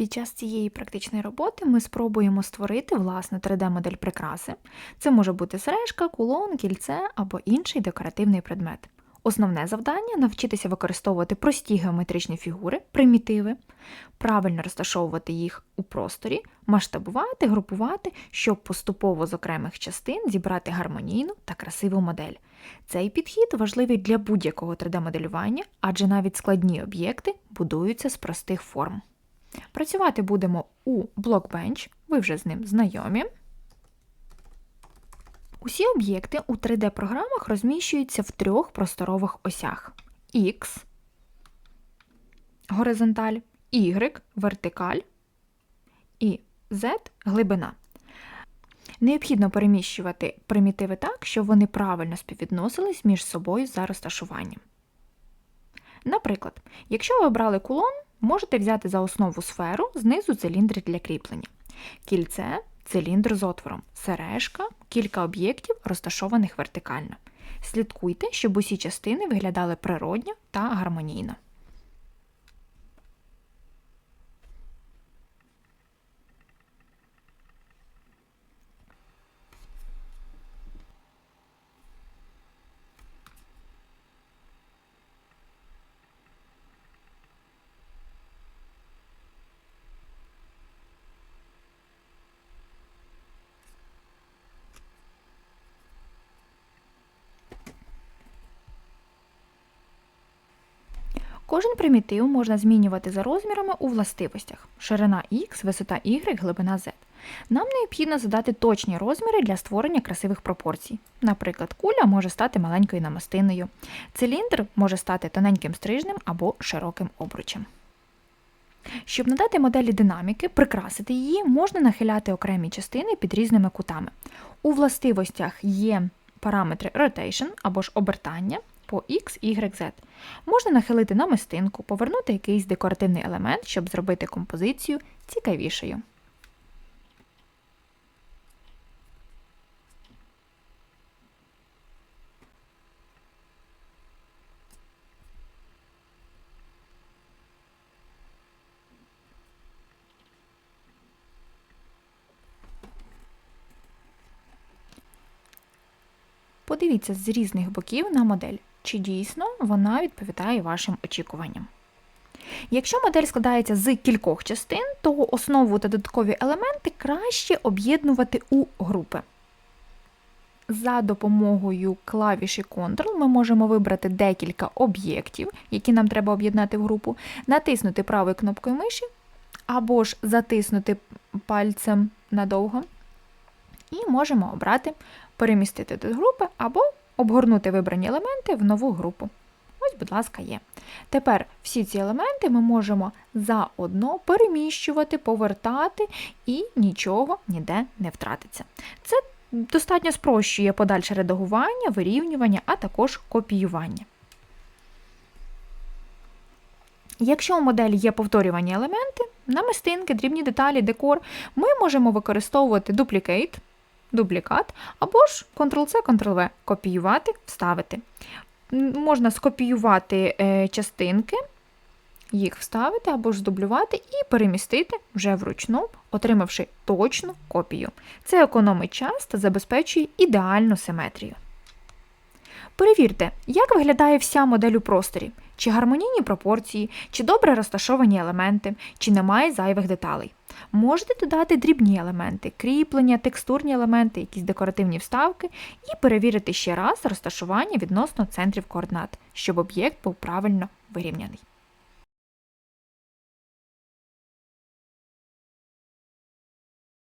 Під час цієї практичної роботи ми спробуємо створити власну 3D-модель прикраси. Це може бути сережка, кулон, кільце або інший декоративний предмет. Основне завдання навчитися використовувати прості геометричні фігури, примітиви, правильно розташовувати їх у просторі, масштабувати, групувати, щоб поступово з окремих частин зібрати гармонійну та красиву модель. Цей підхід важливий для будь-якого 3D-моделювання, адже навіть складні об'єкти будуються з простих форм. Працювати будемо у Blockbench, ви вже з ним знайомі. Усі об'єкти у 3D-програмах розміщуються в трьох просторових осях: X, горизонталь, Y, вертикаль і Z глибина. Необхідно переміщувати примітиви так, щоб вони правильно співвідносились між собою за розташуванням. Наприклад, якщо ви обрали кулон, можете взяти за основу сферу, знизу циліндри для кріплення. Кільце циліндр з отвором, сережка, кілька об'єктів, розташованих вертикально. Слідкуйте, щоб усі частини виглядали природньо та гармонійно. Кожен примітив можна змінювати за розмірами у властивостях: ширина X, висота Y, глибина Z. Нам необхідно задати точні розміри для створення красивих пропорцій. Наприклад, куля може стати маленькою намистиною, циліндр може стати тоненьким стрижнем або широким обручем. Щоб надати моделі динаміки, прикрасити її, можна нахиляти окремі частини під різними кутами. У властивостях є параметри rotation або ж обертання по X, Y, Z. Можна нахилити намистинку, повернути якийсь декоративний елемент, щоб зробити композицію цікавішою. Подивіться з різних боків на модель, чи дійсно вона відповідає вашим очікуванням. Якщо модель складається з кількох частин, то основу та додаткові елементи краще об'єднувати у групи. За допомогою клавіші Ctrl ми можемо вибрати декілька об'єктів, які нам треба об'єднати в групу, натиснути правою кнопкою миші, або ж затиснути пальцем надовго, і можемо обрати перемістити до групи або обгорнути вибрані елементи в нову групу. Ось, будь ласка, є. Тепер всі ці елементи ми можемо заодно переміщувати, повертати і нічого ніде не втратиться. Це достатньо спрощує подальше редагування, вирівнювання, а також копіювання. Якщо у моделі є повторювані елементи, намистинки, дрібні деталі, декор, ми можемо використовувати Duplicate, дублікат, або ж Ctrl-C, Ctrl-V копіювати, вставити. Можна скопіювати е, частинки, їх вставити або ж здублювати і перемістити вже вручну, отримавши точну копію. Це економить час та забезпечує ідеальну симетрію. Перевірте, як виглядає вся модель у просторі, чи гармонійні пропорції, чи добре розташовані елементи, чи немає зайвих деталей. Можете додати дрібні елементи, кріплення, текстурні елементи, якісь декоративні вставки, і перевірити ще раз розташування відносно центрів координат, щоб об'єкт був правильно вирівняний.